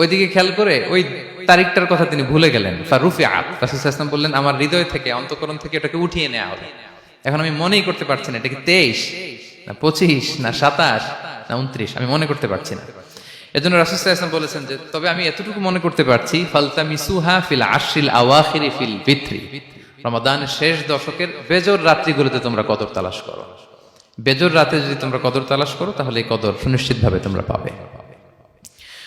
ওই দিকে খেয়াল করে ওই তারিখটার কথা তিনি ভুলে গেলেন। ফারুফি আপ রাসুলাম বললেন, আমার হৃদয় থেকে, অন্তকরণ থেকে এটাকে উঠিয়ে নেওয়া হবে। এখন আমি মনেই করতে পারছি না, এটা কি তেইশ, না পঁচিশ, না সাতাশ, না উনত্রিশ, আমি মনে করতে পারছি না। এজন্য রাসুলাম বলেছেন যে, তবে আমি এতটুকু মনে করতে পারছি ফালতা মিসুহা ফিল আশিল আওয়াখিরি ফিল বিত্রি রমাদানের শেষ দশকের বেজর রাত্রিগুলোতে তোমরা কদর তালাশ করো। বেজর রাতে যদি তোমরা কদর তালাশ করো, তাহলে এই কদর সুনিশ্চিতভাবে তোমরা পাবে।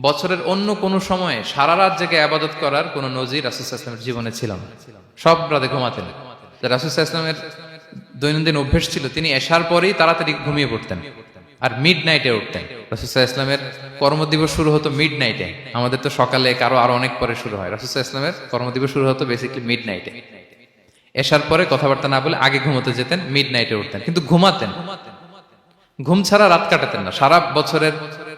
বছরের অন্য কোন সময়ে সারা রাত জেগে আবাদত করার কোন নজির রাসুসাহ জীবনে ছিল না। সব রাতে ঘুমাতেন। রাসুসাহ ইসলামের দৈনন্দিন অভ্যেস ছিল, তিনি এসার পরেই তাড়াতাড়ি ঘুমিয়ে পড়তেন আর মিড নাইটে উঠতেন রাসুসাহ ইসলামের কর্মদিবস শুরু হতো মিড নাইটে আমাদের তো সকালে কারও আরও অনেক পরে শুরু হয়। রাসুসাহ ইসলামের কর্মদিবস শুরু হতো বেসিকলি মিড নাইটে এসার পরে কথাবার্তা না বলে আগে ঘুমোতে যেতেন মিড নাইটে উঠতেন। কিন্তু ঘুমাতেন। ঘুম ছাড়া রাত কাটাতেন না। সারা বছরের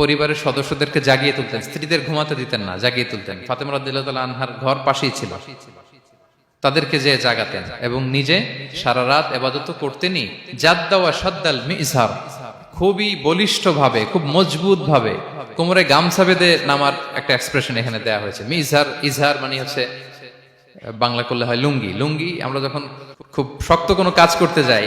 পরিবারের সদস্যদেরকে জাগিয়ে তুলতেন, স্ত্রীদের ঘুমাতে দিতেন না, জাগিয়ে তুলতেন। ফাতেমা রাদিয়াল্লাহু তাআলা আনহার ঘর পাশেই ছিল। তাদেরকে যে জাগাতেন এবং নিজে সারা রাত এবাদত করতেনই। জাদ্দা ওয়া শাদ্দাল মিজহার খুবই বলিষ্ঠ ভাবে খুব মজবুত ভাবে কোমরে গামছা বেঁধে নামার একটা এক্সপ্রেশন এখানে দেওয়া হয়েছে। মিজহার ইজহার মানে হচ্ছে, বাংলা করলে হয় লুঙ্গি। লুঙ্গি আমরা যখন খুব শক্ত কোনো কাজ করতে যাই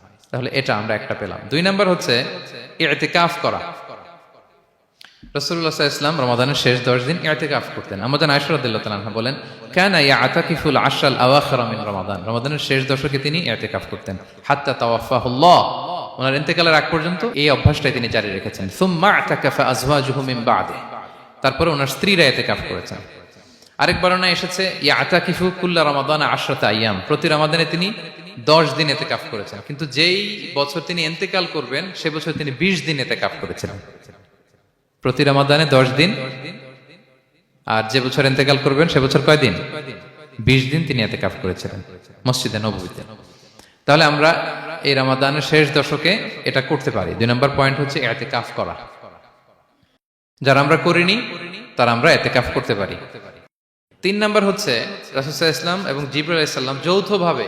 তাহলে এটা আমরা একটা পেলাম। দুই নাম্বার হচ্ছে ইতিকাফ করা। রসুল্লাহ ইসলাম রমাদানের শেষ দশ দিন ইতিকাফ করতেন। আমাদের আয়সরাদ্দাল্লাহ তালাহা বলেন, কেন আতাকিফুল আশাল আওয়াখরা মিন রমাদান। রমাদানের শেষ দশকে তিনি ইতিকাফ করতেন। হাত্তা তাওয়াফাহুল্লাহ। ওনার ইন্তেকালের আগ পর্যন্ত এই অভ্যাসটাই তিনি জারি রেখেছেন। সুম্মা আতাকাফা আজওয়াজুহু মিন বাদে। তারপরে ওনার স্ত্রীরা ইতিকাফ করেছেন। আরেক বর্ণনা এসেছে, ইয়াতাকিফু কুল্লা রমাদান আশরাত আইয়াম প্রতি রমাদানে তিনি দশ দিন এতে কাফ করেছেন। কিন্তু যেই বছর তিনি এন্তেকাল করবেন, সে বছর তিনি বিশ দিন এতে কাফ করেছিলেন প্রতি রমাদানে দশ দিন। আর যে বছর এন্তেকাল করবেন, সে বছর কয় দিন? বিশ দিন তিনি এতে কাফ করেছিলেন মসজিদে নবীতে তাহলে আমরা এই রমাদানের শেষ দশকে এটা করতে পারি। দুই নম্বর পয়েন্ট হচ্ছে এতে কাফ করা। যারা আমরা করিনি, তারা আমরা এতে কাফ করতে পারি। তিন নাম্বার হচ্ছে রাসুসাহ ইসলাম এবং জিবরুল ইসলাম যৌথভাবে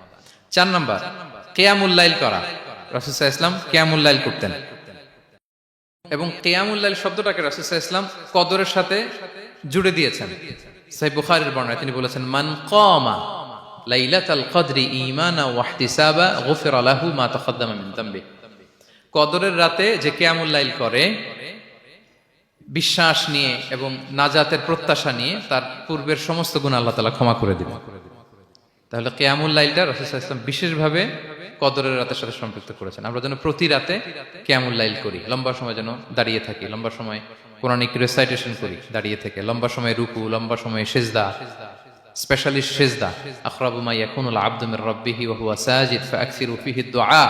চার নাম্বার কেয়ামুল্লাইল করা। রাসুল ইসলাম কেয়ামুল্লাইল করতেন। এবং কেয়ামুল্লাহ শব্দটাকে রাসুসাহ ইসলাম কদরের সাথে জুড়ে দিয়েছেন। সাই বুখারের বর্ণায় তিনি বলেছেন, মান কমা কদরের রাতে যে কেয়ামুল্লাইল করে, বিশ্বাস নিয়ে এবং নাজাতের প্রত্যাশা নিয়ে তার পূর্বের সমস্ত গুণ আল্লাহ তালা ক্ষমা করে দিবেন। তাহলে কেয়ামুল লাইলটা রসুল ইসলাম বিশেষভাবে কদরের রাতের সাথে সম্পৃক্ত করেছেন। আমরা যেন প্রতি রাতে কেয়ামুল লাইল করি, লম্বা সময় যেন দাঁড়িয়ে থাকি, লম্বা সময় কোরআনিক রেসাইটেশন করি, দাঁড়িয়ে থেকে, লম্বা সময় রুকু, লম্বা সময় সেজদা স্পেশালি সেজদা। আখরাবুমা ইয়াকুনুল আব্দুমির রব্বিহি ওয়া হুয়া সাজিদ ফাকসিরু ফিহি দুআ।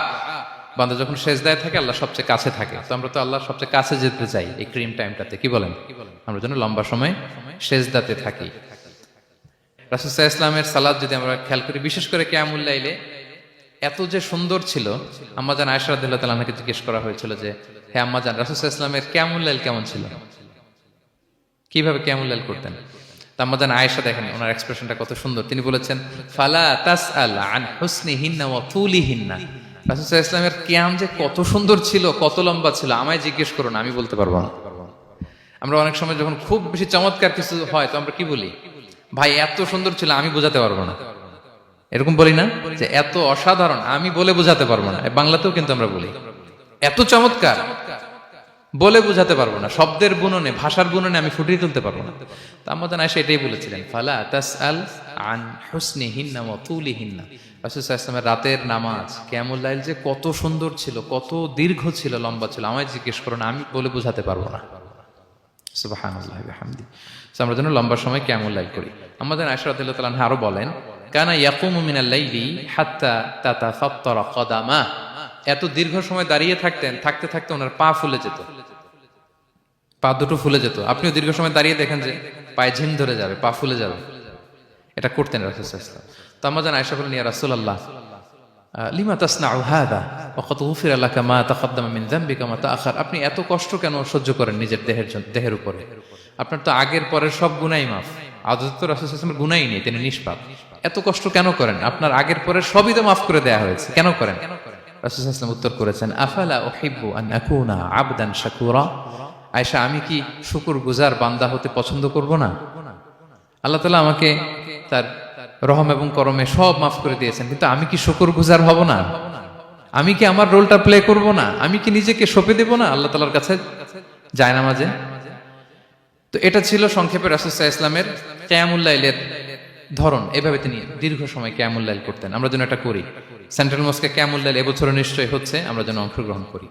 বান্দা যখন সেজদায় থাকে, আল্লাহ সবচেয়ে কাছে থাকে। তো আমরা তো আল্লাহর সবচেয়ে কাছে যেতে চাই এই ক্রিম টাইমটাতে, কি বলেন? আমরা যেন লম্বা সময় সেজদাতে থাকি। রাসুসাহ ইসলামের সালাদ যদি আমরা খেয়াল করি, বিশেষ করে কেয়ামুল্লাইলে এত যে সুন্দর ছিল আম্মাজান আয়সারদুল্লাহ তালাকে জিজ্ঞেস করা হয়েছিল যে, হে আম্মাজান রাসুসাহ ইসলামের কেয়ামুল্লাইল কেমন ছিল? কীভাবে কেয়ামুল্লাইল করতেন? আম্মাজান আয়েশা দেখেন, ওনার এক্সপ্রেশনটা কত সুন্দর। তিনি বলেছেন, ফালা তাস আল আন হুসনি হিন্না ওয়া তুলি হিন্না রাসুসাহ ইসলামের কেয়াম যে কত সুন্দর ছিল, কত লম্বা ছিল, আমায় জিজ্ঞেস করুন আমি বলতে পারব না। আমরা অনেক সময় যখন খুব বেশি চমৎকার কিছু হয়, তো আমরা কি বলি? ভাই এত সুন্দর ছিল আমি বোঝাতে পারব না। এরকম বলি না যে এত অসাধারণ আমি বলে বোঝাতে পারব না। বাংলাতেও কিন্তু আমরা বলি। এত চমৎকার বলে বুঝাতে পারব না। শব্দের বুননে ভাষার বুননে আমি ফুটিয়ে তুলতে পারব না। তো আমাদের আয়সা এটাই বলেছিলেন ফালা তাস আল আন হুসনি হিন্না ও তুলি হিন্না রাসুসাল্লামের রাতের নামাজ লাইল যে কত সুন্দর ছিল কত দীর্ঘ ছিল লম্বা ছিল। আমায় জিজ্ঞেস করো না আমি বলে বুঝাতে পারব না। So, আমরা যেন লম্বা সময় কেমন লাইল করি। আমাদের তাআলা আরও বলেন, কানা ইয়াকুমু মিনাল লাইলি হাত্তা তাতাফাত্তারা কদামা। এত দীর্ঘ সময় দাঁড়িয়ে থাকতেন, থাকতে থাকতে ওনার পা ফুলে যেত। পা দুটো ফুলে যেত। আপনিও দীর্ঘ সময় দাঁড়িয়ে দেখেন যে পায়ে ঝিম ধরে যাবে, পা ফুলে যাবে। এটা করতেন রাসূলুল্লাহ তো আমরা জান আয়েশা বলেন, ইয়া রাসূলুল্লাহ লিমা তাসনাউ হাদা? ওয়াকাদ গুফিরা লাকা মা তাকাদ্দামা মিন যামবিকা মা তাআখার? আপনি এত কষ্ট কেন সহ্য করেন নিজের দেহের জন্য দেহের উপরে? আপনার তো আগের পরের সব গুনাই মাফ। আদত তো রাসূল গুনাই নেই, তিনি নিষ্পাপ। এত কষ্ট কেন করেন? আপনার আগের পরের সবই তো মাফ করে দেয়া হয়েছে, কেন করেন? রাসূল সাল্লাল্লাহু উত্তর করেছেন, আফালা উহিব্বু আন আকুনা আবদান শাকুরা? আয়েশা, আমি কি শুকুর গুজার বান্দা হতে পছন্দ করব না? আল্লাহ তালা আমাকে তার রহম এবং করমে সব মাফ করে দিয়েছেন, কিন্তু আমি কি শুকর গুজার হব না? আমি কি আমার রোলটা প্লে করব না? আমি কি নিজেকে সঁপে দেব না? আল্লাহ তালার কাছে যায় না মাঝে তো এটা ছিল সংক্ষেপে রাসুসাহ ইসলামের ক্যামুল্লাইলের ধরন। এভাবে তিনি দীর্ঘ সময় ক্যামুল্লাইল করতেন। আমরা যেন এটা করি। সেন্ট্রাল মস্কে ক্যামুল্লাইল এবছরও নিশ্চয়ই হচ্ছে, আমরা যেন অংশগ্রহণ করি।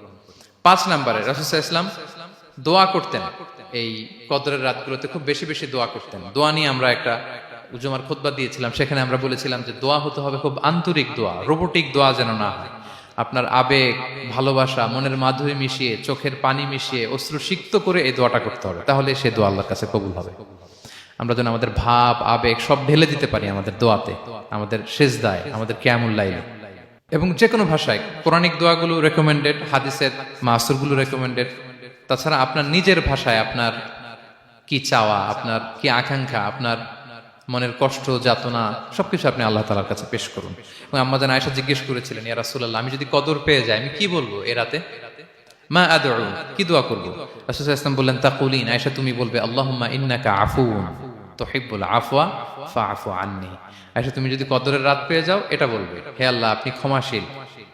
পাঁচ নম্বরে রাসুসাহ ইসলাম দোয়া করতেন। এই কদরের রাতগুলোতে খুব বেশি বেশি দোয়া করতেন। দোয়া নিয়ে আমরা একটা উজুমার খোদবা দিয়েছিলাম। সেখানে আমরা বলেছিলাম যে দোয়া হতে হবে খুব আন্তরিক দোয়া, রোবোটিক দোয়া যেন না হয়। আপনার আবেগ, ভালোবাসা, মনের মাধুরী মিশিয়ে, চোখের পানি মিশিয়ে, অশ্রু সিক্ত করে এই দোয়াটা করতে হবে। তাহলে সে দোয়া আল্লাহর কাছে কবুল হবে। আমরা যেন আমাদের ভাব, আবেগ সব ঢেলে দিতে পারি আমাদের দোয়াতে, আমাদের শেষ দায় আমাদের ক্যামুল্লাইলে এবং যে কোনো ভাষায় পৌরাণিক দোয়াগুলো রেকমেন্ডেড হাদিসের মাসুরগুলো রেকমেন্ডেড তাছাড়া আপনার নিজের ভাষায় আপনার কি চাওয়া, আপনার কি আকাঙ্ক্ষা, আপনার মনের কষ্ট, যাতনা, সবকিছু আপনি আল্লাহ তালার কাছে পেশ করুন। এবং আম্মাজান আয়েশা জিজ্ঞেস করেছিলেন, ইয়া রাসূলুল্লাহ, আমি যদি কদর পেয়ে যাই, আমি কি বলব এ মা আদউ, কি দোয়া করব? ইসলাম বললেন, তাকুলিন, আয়েশা তুমি বলবে, আল্লাহুম্মা ইন্নাকা আফুন তুহিব্বুল আফওয়া ফাআফু আন্নি। আয়েশা, তুমি যদি কদরের রাত পেয়ে যাও, এটা বলবে, হে আল্লাহ, আপনি ক্ষমাশীল।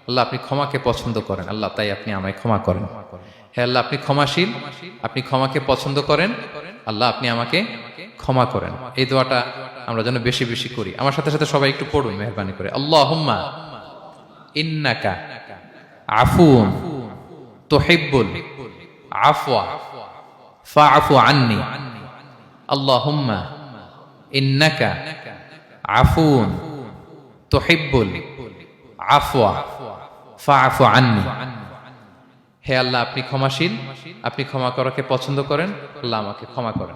আল্লাহ আপনি ক্ষমাকে পছন্দ করেন, আল্লাহ তাই আপনি আমায় ক্ষমা করেন। হে আল্লাহ, আপনি ক্ষমাশীল, আপনি ক্ষমাকে পছন্দ করেন, আল্লাহ আপনি আমাকে ক্ষমা করেন। এই দোয়াটা আমরা যেন বেশি বেশি করি। আমার সাথে সাথে সবাই একটু পড়ুন, মেহরবানি করে। আল্লাহ ইন্নাকা আফুন তুহিব্বুল আফওয়া ফাআফু আন্নি। আল্লাহুম্মা ইন্নাকা আফুন তুহিব্বুল আফওয়া ফাআফু আন্নি। হে আল্লাহ, আপনি ক্ষমাশীল। আপনি ক্ষমা করাকে পছন্দ করেন। আল্লাহ আমাকে ক্ষমা করেন।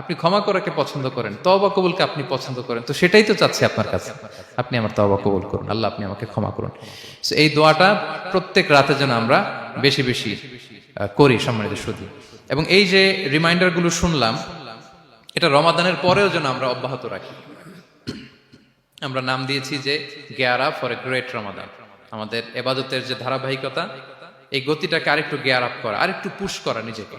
আপনি ক্ষমা করাকে পছন্দ করেন, তওবা কবুলকে আপনি পছন্দ করেন, তো সেটাই তো চাচ্ছি আপনার কাছে। আপনি আমার তওবা কবুল করুন, আল্লাহ আপনি আমাকে ক্ষমা করুন। এই দোয়াটা প্রত্যেক রাতে যেন আমরা বেশি বেশি করি, সম্মানিত শুধু এবং এই যে রিমাইন্ডারগুলো শুনলাম, এটা রমাদানের পরেও যেন আমরা অব্যাহত রাখি। আমরা নাম দিয়েছি যে গেয়ারা ফর এ গ্রেট রমাদান। আমাদের এবাদতের যে ধারাবাহিকতা, এই গতিটাকে আরেকটু গেয়ার আপ করা, আরেকটু পুশ করা নিজেকে।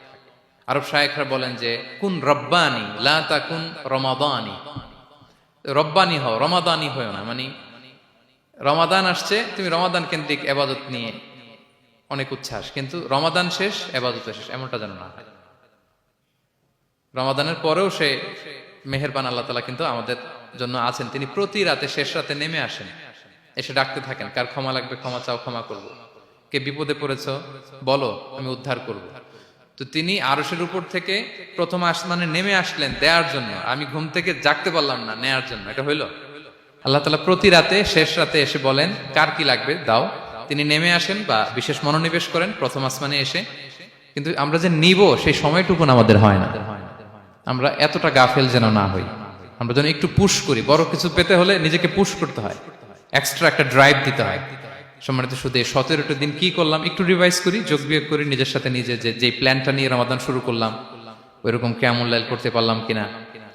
আরব শায়েখরা বলেন যে, কুন রব্বানি, লা তাকুন রমাদানি। রব্বানি হও, রমাদানি হও না মানে রমাদান আসছে, তুমি রমাদান কেন্দ্রিক এবাদত নিয়ে অনেক উচ্ছ্বাস, কিন্তু রমাদান শেষ, এবাদত শেষ, এমনটা যেন না রমাদানের পরেও সে মেহেরবান আল্লাহ তালা কিন্তু আমাদের জন্য আছেন, তিনি প্রতি রাতে শেষ রাতে নেমে আসেন, এসে ডাকতে থাকেন, কার ক্ষমা লাগবে ক্ষমা চাও, ক্ষমা করব। কে বিপদে পড়েছ, বলো, আমি উদ্ধার করব। তো তিনি আরসের উপর থেকে প্রথম আসমানে নেমে আসলেন দেওয়ার জন্য। আমি ঘুম থেকে জাগতে পারলাম না নেয়ার জন্য। এটা হইল? আল্লাহ তালা প্রতি রাতে, শেষ রাতে এসে বলেন, কার কি লাগবে? দাও। তিনি নেমে আসেন বা বিশেষ মনোনিবেশ করেন প্রথম আসমানে এসে। কিন্তু আমরা যে নিব, সেই সময়টুকুন আমাদের হয় না। আমরা এতটা গাফেল যেন না হই। আমরা যেন একটু পুশ করি। বড় কিছু পেতে হলে নিজেকে পুশ করতে হয়। এক্সট্রা একটা ড্রাইভ দিতে হয়। সম্মানিত শুধু এই সতেরোটা দিন কি করলাম? একটু রিভাইজ করি, যোগ বিয়োগ করি, নিজের সাথে নিজে যে যে প্ল্যানটা নিয়ে রমাদান শুরু করলাম, ওইরকম কেমন লাইল করতে পারলাম কিনা?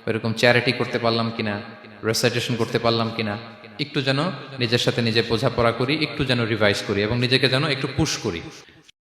ওইরকম চ্যারিটি করতে পারলাম কিনা? রেসাইটেশন করতে পারলাম কিনা? একটু যেন নিজের সাথে নিজে বোঝাপড়া করি, একটু যেন রিভাইজ করি এবং নিজেকে যেন একটু পুশ করি।